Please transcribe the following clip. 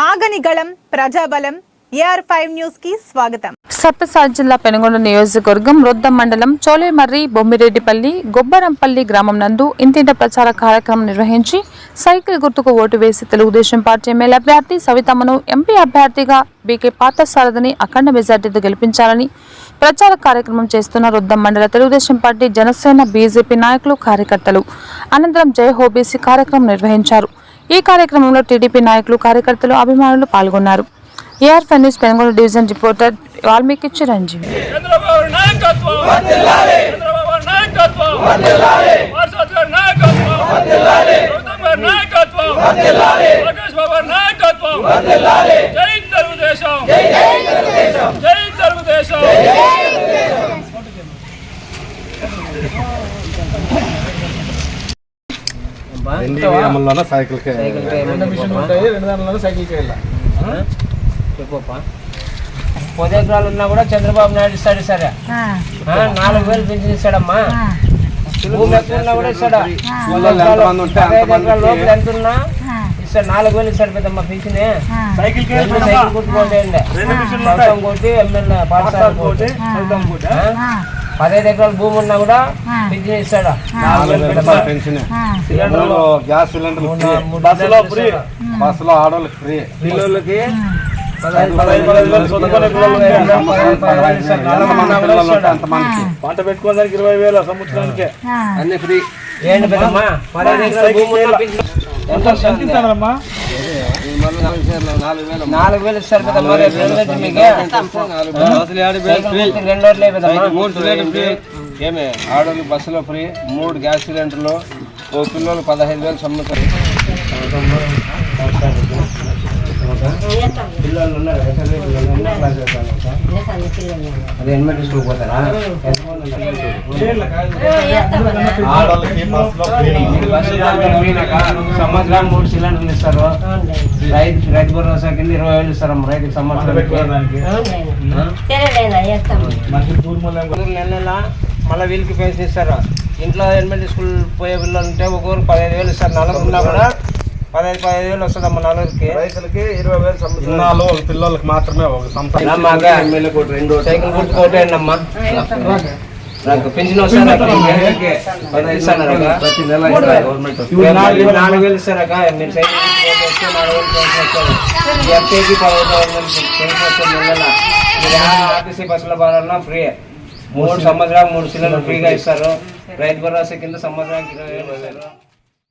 ఆగనిగళం గళం ప్రజాబలం AR five న్యూస్కి స్వాగతం. సత్యసాయి జిల్లా పెనుగొండ నియోజకవర్గం రొద్ద మండలం చోలేమర్రి బొమ్మిరెడ్డిపల్లి గొబ్బరంపల్లి గ్రామం నందు ఇంటింట ప్రచార కార్యక్రమం నిర్వహించి సైకిల్ గుర్తుకు ఓటు వేసి తెలుగుదేశం పార్టీ ఎమ్మెల్యే అభ్యర్థి సవితమ్మను ఎంపీ అభ్యర్థిగా బీకే పాతసారథిని అఖండ మెజార్టీతో గెలిపించాలని ప్రచార కార్యక్రమం చేస్తున్న రొద్దం మండల తెలుగుదేశం పార్టీ జనసేన బీజేపీ నాయకులు కార్యకర్తలు. అనంతరం జై హోబీసీ కార్యక్రమం నిర్వహించారు. ఈ కార్యక్రమంలో టీడీపీ నాయకులు కార్యకర్తలు అభిమానులు పాల్గొన్నారు. AR five news Penukonda division reporter Valmiki Chiranjeevi. నాయకత్వం! నాయకత్వం పార్షద్ గారి నాయకత్వం గౌతమ్ గారి నాయకత్వం ప్రకాష్ బాబు గారి నాయకత్వం జై తెలుగుదేశం జై తెలుగుదేశం అమల్లోనే సైకిల్కి చెప్పప్పా పది ఎకరాలు ఉన్నా కూడా చంద్రబాబు నాయుడు ఇస్తాడు సరే. నాలుగు వేలు పెన్షన్ ఇస్తాడమ్మా. భూమి ఎక్కువ ఉన్నా కూడా ఇస్తాడు? లోపల ఎంత ఉన్నా ఇస్తాడు. నాలుగు వేలు ఇస్తాడు పెద్దమ్మ పెన్షన్ సైకిల్ సైకిల్ కొట్టుకోండి కొట్టి ఎమ్మెల్యే పాఠశాల పదహైదు ఎకరాల భూమి ఉన్నా కూడా పెన్షన్. ఇస్తాడు సిలిండర్లు గ్యాస్ సిలిండర్ బస్సులో ఫ్రీ. బస్సులో ఆడవాళ్ళకి ఫ్రీ పిల్లలకి పంట పెట్టుకోవడానికి ఇరవై వేల సంవత్సరానికి అన్ని ఫ్రీ ఏంటి పెద్దమ్మా? పదహైదు ఎకరాల భూమి ఎంత? నాలుగు వేలు ఇస్తారు రెండు రోజులు మీకు. రెండు రోజులే ఫ్రీ ఏమే? ఆడవాళ్ళకి బస్సులో ఫ్రీ మూడు గ్యాస్ సిలిండర్లు ఓ పిల్లలు పదహైదు వేలు సంవత్సరం పిల్లలు ఉన్నారు. అదే ఎలిమెంటరీ స్కూల్ పోతారా? ఆడవాళ్ళకి సంవత్సరానికి మూడు సిలిండర్లు ఇస్తారు రైతు రైతు భరోసా కింద ఇరవై వేలు ఇస్తారు రైతుకి సంవత్సరం పెట్టుకోవడానికి నెల నెల మళ్ళీ వీళ్ళకి పెన్షన్ ఇస్తారు ఇంట్లో ఎలిమెంటరీ స్కూల్ పోయే పిల్లలు ఉంటే ఒక్కొక్కరు పదహైదు వేలు ఇస్తారు. నలుగురు ఉన్నా కూడా పదహైదు పదహైదు వేలు వస్తుంది అమ్మ నలుగురికి. రైతులకి ఇరవై వేలు సంవత్సరం ఇన్నాళ్ళు ఒక పిల్లలకి మాత్రమే ఒక సంవత్సరం సైకిల్ గుర్తుకోటండి అమ్మా నాకు పెన్షన్ వస్తారా పదహైదు ఇస్తారా ప్రతి నెల ఇస్తారు గవర్నమెంట్ నాలుగు వేలు. ఇస్తారక మీరు ఈ ఎంపీకి పెన్షన్ వస్తుంది నెల మీరు ఆర్టీసీ బస్సులో పోవాలన్నా ఫ్రీ. మూడు సంవత్సరాలు మూడు సిలిండర్ ఫ్రీగా ఇస్తారు. రైతు భరోసా కింద సంవత్సరానికి ఇరవై వేలు ఇస్తారు.